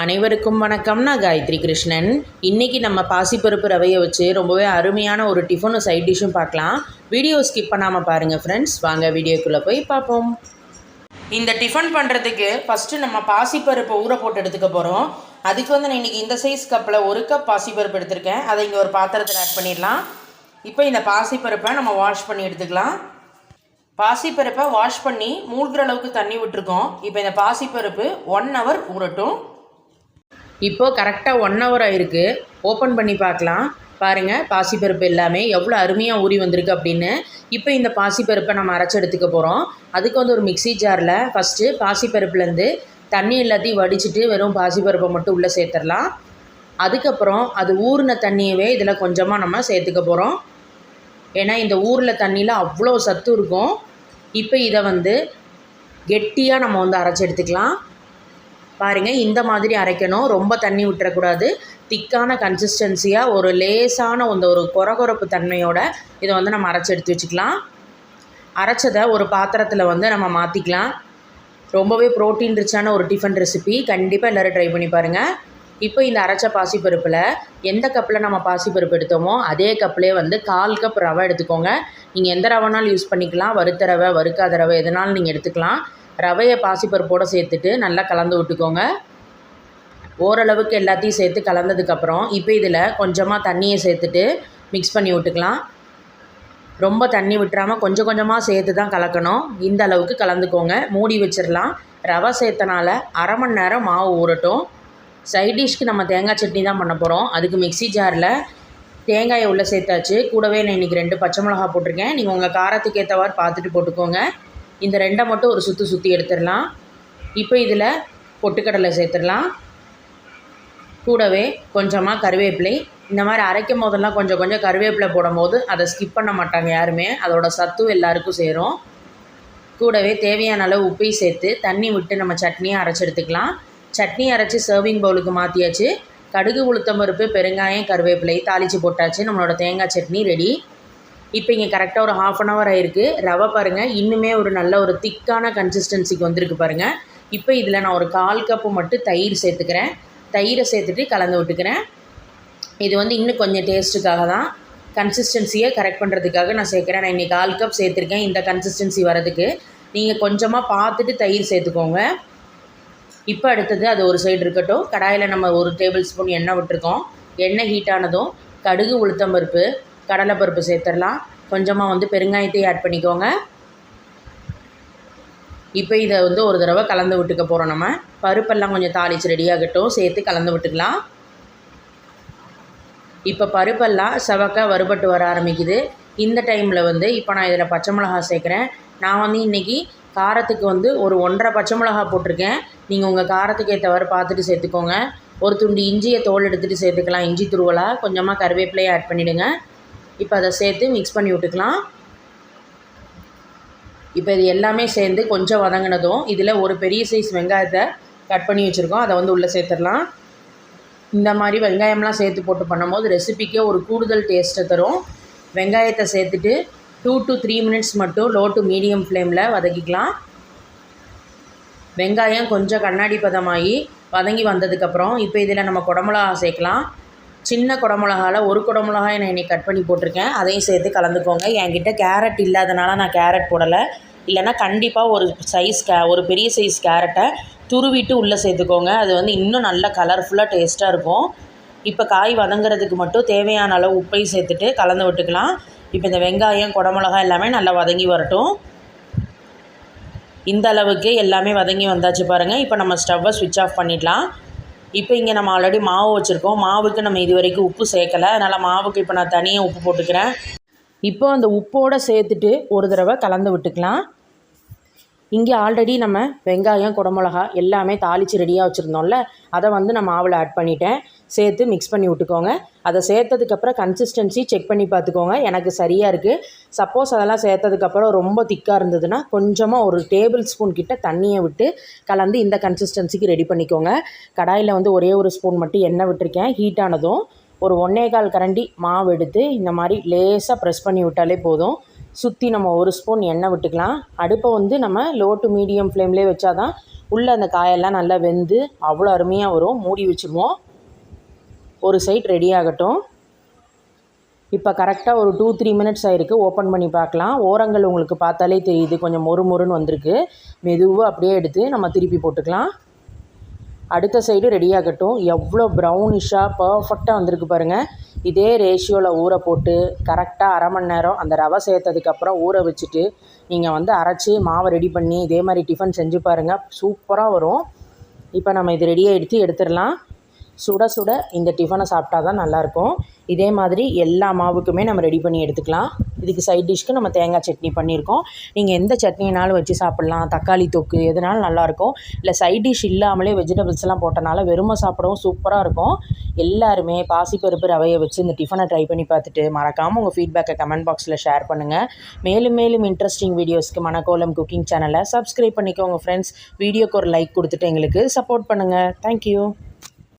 அனைவருக்கும் வணக்கம். நான் காயத்ரி கிருஷ்ணன். இன்றைக்கி நம்ம பாசிப்பருப்பு ரவையை வச்சு ரொம்பவே அருமையான ஒரு டிஃபனும் சைட் டிஷ்ஷும் பார்க்கலாம். வீடியோ ஸ்கிப் பண்ணாமல் பாருங்கள் ஃப்ரெண்ட்ஸ் வாங்க வீடியோக்குள்ளே போய் பார்ப்போம். இந்த டிஃபன் பண்ணுறதுக்கு ஃபஸ்ட்டு நம்ம பாசிப்பருப்பை ஊற போட்டு எடுத்துக்க போகிறோம் அதுக்கு வந்து நான் இன்றைக்கி இந்த சைஸ் கப்பில் ஒரு கப் பாசிப்பருப்பு எடுத்திருக்கேன். அதை இங்கே ஒரு பாத்திரத்தில் ஆட் பண்ணிடலாம். இப்போ இந்த பாசிப்பருப்பை நம்ம வாஷ் பண்ணி எடுத்துக்கலாம். பாசிப்பருப்பை வாஷ் பண்ணி மூழ்கிற அளவுக்கு தண்ணி விட்டுருக்கோம். இப்போ இந்த பாசிப்பருப்பு ஒன் ஹவர் ஊறட்டும். இப்போது கரெக்டாக ஒன் ஹவர் ஆயிருக்கு ஓப்பன் பண்ணி பார்க்கலாம். பாருங்கள் பாசிப்பருப்பு எல்லாமே எவ்வளோ அருமையாக ஊறி வந்திருக்கு அப்படின்னு. இப்போ இந்த பாசிப்பருப்பை நம்ம அரைச்சி எடுத்துக்க போகிறோம் அதுக்கு வந்து ஒரு மிக்ஸி ஜாரில் ஃபஸ்ட்டு பாசிப்பருப்புலேருந்து தண்ணி எல்லாத்தையும் வடிச்சிட்டு வெறும் பாசிப்பருப்பை மட்டும் உள்ளே சேர்த்துடலாம். அதுக்கப்புறம் அது ஊறின தண்ணியவே இதில் கொஞ்சமாக நம்ம சேர்த்துக்க போகிறோம் ஏன்னா இந்த ஊரில் தண்ணியில் அவ்வளோ சத்து இருக்கும். இப்போ இதை வந்து கெட்டியாக நம்ம வந்து அரைச்சி எடுத்துக்கலாம். பாருங்கள் இந்த மாதிரி அரைக்கணும். ரொம்ப தண்ணி விட்டுறக்கூடாது திக்கான கன்சிஸ்டன்சியாக ஒரு லேசான அந்த ஒரு கொரகொரப்பு தன்மையோட இதை வந்து நம்ம அரைச்சி எடுத்து வச்சுக்கலாம். அரைச்சதை ஒரு பாத்திரத்தில் வந்து நம்ம மாற்றிக்கலாம் ரொம்பவே ப்ரோட்டீன் ரிச்சான ஒரு டிஃபன் ரெசிபி கண்டிப்பாக எல்லோரும் ட்ரை பண்ணி பாருங்கள் இப்போ இந்த அரைச்ச பாசிப்பருப்பில் எந்த கப்பில் நம்ம பாசிப்பருப்பு எடுத்தோமோ அதே கப்பிலே வந்து கால் கப் ரவை எடுத்துக்கோங்க. நீங்கள் எந்த ரவைனாலும் யூஸ் பண்ணிக்கலாம். வறுத்த ரவை வறுக்காத ரவை எதனாலும் நீங்கள் எடுத்துக்கலாம். ரவையை பாசிப்பருப்போடு சேர்த்துட்டு நல்லா கலந்து விட்டுக்கோங்க. ஓரளவுக்கு எல்லாத்தையும் சேர்த்து கலந்ததுக்கப்புறம் இப்போ இதில் கொஞ்சமாக தண்ணியை சேர்த்துட்டு மிக்ஸ் பண்ணி விட்டுக்கலாம். ரொம்ப தண்ணி விட்டுறாமல் கொஞ்சம் கொஞ்சமாக சேர்த்து தான் கலக்கணும். இந்த அளவுக்கு கலந்துக்கோங்க. மூடி வச்சிடலாம். ரவை சேர்த்தனால அரை மணி நேரம் மாவு ஊறட்டும். சைட் டிஷ்க்கு நம்ம தேங்காய் சட்னி தான் பண்ண போகிறோம். அதுக்கு மிக்ஸி ஜாரில் தேங்காயை உள்ளே சேர்த்தாச்சு. கூடவே நான் இன்றைக்கி ரெண்டு பச்சை மிளகா போட்டிருக்கேன். நீங்கள் உங்கள் காரத்துக்கு ஏற்றவாறு பார்த்துட்டு போட்டுக்கோங்க. இந்த ரெண்டை மட்டும் ஒரு சுற்றி சுற்றி எடுத்துடலாம். இப்போ இதில் பொட்டுக்கடலை சேர்த்துடலாம். கூடவே கொஞ்சமாக கருவேப்பிலை. இந்த மாதிரி அரைக்கும் போதெல்லாம் கொஞ்சம் கொஞ்சம் கருவேப்பிலை போடும்போது அதை ஸ்கிப் பண்ண மாட்டாங்க யாருமே. அதோட சத்து எல்லாருக்கும் சேரும். கூடவே தேவையான அளவு உப்பையும் சேர்த்து தண்ணி விட்டு நம்ம சட்னியை அரைச்சி எடுத்துக்கலாம். சட்னி அரைச்சி சர்விங் பவுலுக்கு மாற்றியாச்சு கடுகு உளுத்தம் பருப்பு பெருங்காயம் கருவேப்பிலை தாளித்து போட்டாச்சு. நம்மளோட தேங்காய் சட்னி ரெடி இப்போ இங்கே கரெக்டாக ஒரு ஹாஃப் அன் ஹவர் ஆயிருக்கு. ரவை பாருங்கள் இன்னுமே ஒரு நல்ல ஒரு திக்கான கன்சிஸ்டன்சிக்கு வந்திருக்கு பாருங்கள் இப்போ இதில் நான் ஒரு கால் கப்பு மட்டும் தயிர் சேர்த்துக்கிறேன். தயிரை சேர்த்துட்டு கலந்து விட்டுக்கிறேன். இது வந்து இன்னும் கொஞ்சம் டேஸ்ட்டுக்காக தான். கன்சிஸ்டன்சியை கரெக்ட் பண்ணுறதுக்காக நான் சேர்க்குறேன். நான் இன்றைக்கி கால் கப் சேர்த்துருக்கேன் இந்த கன்சிஸ்டன்சி வரதுக்கு நீங்கள் கொஞ்சமாக பார்த்துட்டு தயிர் சேர்த்துக்கோங்க. இப்போ அடுத்தது அது ஒரு சைடு இருக்கட்டும். கடாயில் நம்ம ஒரு டேபிள் ஸ்பூன் எண்ணெய் விட்டுருக்கோம். எண்ணெய் ஹீட் ஆனதும் கடுகு உளுத்தம்பருப்பு கடலைப்பருப்பு சேர்த்துடலாம். கொஞ்சமாக வந்து பெருங்காயத்தையும் ஆட் பண்ணிக்கோங்க. இப்போ இதை வந்து ஒரு தடவை கலந்து விட்டுக்க போகிறோம் நம்ம. பருப்பெல்லாம் கொஞ்சம் தாளித்து ரெடியாகட்டும் சேர்த்து கலந்து விட்டுக்கலாம். இப்போ பருப்பெல்லாம் செவக்க வறுபட்டு வர ஆரம்பிக்குது. இந்த டைமில் வந்து இப்போ நான் இதில் பச்சை மிளகா சேர்க்குறேன். நான் வந்து இன்றைக்கி காரத்துக்கு வந்து ஒரு ஒன்றரை பச்சை மிளகா போட்டிருக்கேன். நீங்கள் உங்கள் காரத்துக்கு ஏற்றவாறு பார்த்துட்டு சேர்த்துக்கோங்க. ஒரு துண்டு இஞ்சியை தோல் எடுத்துகிட்டு சேர்த்துக்கலாம். இஞ்சி துருவலாக கொஞ்சமாக கருவேப்பிலையை ஆட் பண்ணிவிடுங்க இப்போ அதை சேர்த்து மிக்ஸ் பண்ணி விட்டுக்கலாம். இப்போ இது எல்லாமே சேர்ந்து கொஞ்சம் வதங்கினதும் இதில் ஒரு பெரிய சைஸ் வெங்காயத்தை கட் பண்ணி வச்சுருக்கோம். அதை வந்து உள்ளே சேர்த்துடலாம். இந்த மாதிரி வெங்காயம்லாம் சேர்த்து போட்டு பண்ணும்போது ரெசிபிக்கே ஒரு கூடுதல் டேஸ்ட்டை தரும். வெங்காயத்தை சேர்த்துட்டு டூ டு த்ரீ மினிட்ஸ் மட்டும் லோ டு மீடியம் ஃப்ளேமில் வதக்கிக்கலாம். வெங்காயம் கொஞ்சம் கண்ணாடி பதமாகி வதங்கி வந்ததுக்கப்புறம் இப்போ இதில் நம்ம குடமிளகா சேர்க்கலாம். சின்ன குடமிளகாவில் ஒரு குடமிளகாய் நான் இன்னைக்கு கட் பண்ணி போட்டிருக்கேன். அதையும் சேர்த்து கலந்துக்கோங்க. என்கிட்ட கேரட் இல்லாதனால நான் கேரட் போடலை. இல்லைன்னா கண்டிப்பாக ஒரு சைஸ் கே ஒரு பெரிய சைஸ் கேரட்டை துருவிட்டு உள்ளே சேர்த்துக்கோங்க. அது வந்து இன்னும் நல்ல கலர்ஃபுல்லாக டேஸ்ட்டாக இருக்கும். இப்போ காய் வதங்குறதுக்கு மட்டும் தேவையான அளவு உப்பையும் சேர்த்துட்டு கலந்து விட்டுக்கலாம். இப்போ இந்த வெங்காயம் குடமிளகா எல்லாமே நல்லா வதங்கி வரட்டும். இந்த அளவுக்கு எல்லாமே வதங்கி வந்தாச்சு பாருங்கள் இப்போ நம்ம ஸ்டவ்வை சுவிட்ச் ஆஃப் பண்ணிடலாம். இப்போ இங்கே நம்ம ஆல்ரெடி மாவு வச்சுருக்கோம். மாவுக்கு நம்ம இது வரைக்கும் உப்பு சேர்க்கலை. அதனால் மாவுக்கு இப்போ நான் தனியாக உப்பு போட்டுக்கிறேன். இப்போ அந்த உப்போடு சேர்த்துட்டு ஒரு தடவை கலந்து விட்டுக்கலாம். இங்கே ஆல்ரெடி நம்ம வெங்காயம் குடமிளகா எல்லாமே தாளித்து ரெடியாக வச்சுருந்தோம்ல அதை வந்து நான் மாவில் ஆட் பண்ணிட்டேன். சேர்த்து மிக்ஸ் பண்ணி விட்டுக்கோங்க. அதை சேர்த்ததுக்கப்புறம் கன்சிஸ்டன்சி செக் பண்ணி பார்த்துக்கோங்க. எனக்கு சரியாக இருக்குது சப்போஸ் அதெல்லாம் சேர்த்ததுக்கப்புறம் ரொம்ப திக்காக இருந்ததுன்னா கொஞ்சமாக ஒரு டேபிள் ஸ்பூன் கிட்ட தண்ணியை விட்டு கலந்து இந்த கன்சிஸ்டன்சிக்கு ரெடி பண்ணிக்கோங்க. கடாயில் வந்து ஒரே ஒரு ஸ்பூன் மட்டும் எண்ணெய் விட்டுருக்கேன். ஹீட் ஆனதும் ஒரு ஒன்றே கால் கரண்டி மாவு எடுத்து இந்த மாதிரி லேசாக ப்ரெஸ் பண்ணி விட்டாலே போதும். சுற்றி நம்ம ஒரு ஸ்பூன் எண்ணெய் விட்டுக்கலாம். அடுப்பை வந்து நம்ம லோ டு மீடியம் ஃப்ளேம்லேயே வச்சா தான் உள்ளே அந்த காயெல்லாம் நல்லா வெந்து அவ்வளோ அருமையாக வரும். மூடி வச்சுருவோம். ஒரு சைட் ரெடி ஆகட்டும். இப்போ கரெக்டாக ஒரு டூ த்ரீ மினிட்ஸ் ஆகிருக்கு ஓப்பன் பண்ணி பார்க்கலாம். ஓரங்கள் உங்களுக்கு பார்த்தாலே தெரியுது. கொஞ்சம் மொறு மொறுன்னு வந்திருக்கு. மெதுவாக அப்படியே எடுத்து நம்ம திருப்பி போட்டுக்கலாம். அடுத்த சைடு ரெடி ஆகட்டும். எவ்வளோ ப்ரௌனிஷாக பர்ஃபெக்டாக வந்திருக்கு பாருங்கள் இதே ரேஷியோவில் ஊற போட்டு கரெக்டாக அரை மணி நேரம் அந்த ரவை சேர்த்ததுக்கப்புறம் ஊற வச்சுட்டு நீங்கள் வந்து அரைச்சி மாவை ரெடி பண்ணி இதே மாதிரி டிஃபன் செஞ்சு பாருங்கள் சூப்பராக வரும். இப்போ நம்ம இது ரெடியாக எடுத்து எடுத்துடலாம். சுட சுட இந்த டிஃபனை சாப்பிட்டா தான் நல்லாயிருக்கும். இதே மாதிரி எல்லா மாவுக்குமே நம்ம ரெடி பண்ணி எடுத்துக்கலாம். இதுக்கு சைட் டிஷ்க்கு நம்ம தேங்காய் சட்னி பண்ணியிருக்கோம். நீங்கள் எந்த சட்னினாலும் வச்சு சாப்பிட்லாம். தக்காளி தொக்கு எதுனாலும் நல்லாயிருக்கும். இல்லை சைட் டிஷ் இல்லாமலே வெஜிடபிள்ஸ்லாம் போட்டனால வெறுமை சாப்பிடவும் சூப்பராக இருக்கும். எல்லாருமே பாசிப்பருப்பு ரவையை வச்சு இந்த டிஃபனை ட்ரை பண்ணி பார்த்துட்டு மறக்காமல் உங்கள் ஃபீட்பேக்கை கமெண்ட் பாக்ஸில் ஷேர் பண்ணுங்கள் மேலும் மேலும் இன்ட்ரெஸ்டிங் வீடியோஸ்க்கு மணக்கோலம் குக்கிங் சேனலை சப்ஸ்கிரைப் பண்ணிக்கோங்க ஃப்ரெண்ட்ஸ் வீடியோக்கு ஒரு லைக் கொடுத்துட்டு எங்களுக்கு சப்போர்ட் பண்ணுங்கள் தேங்க்யூ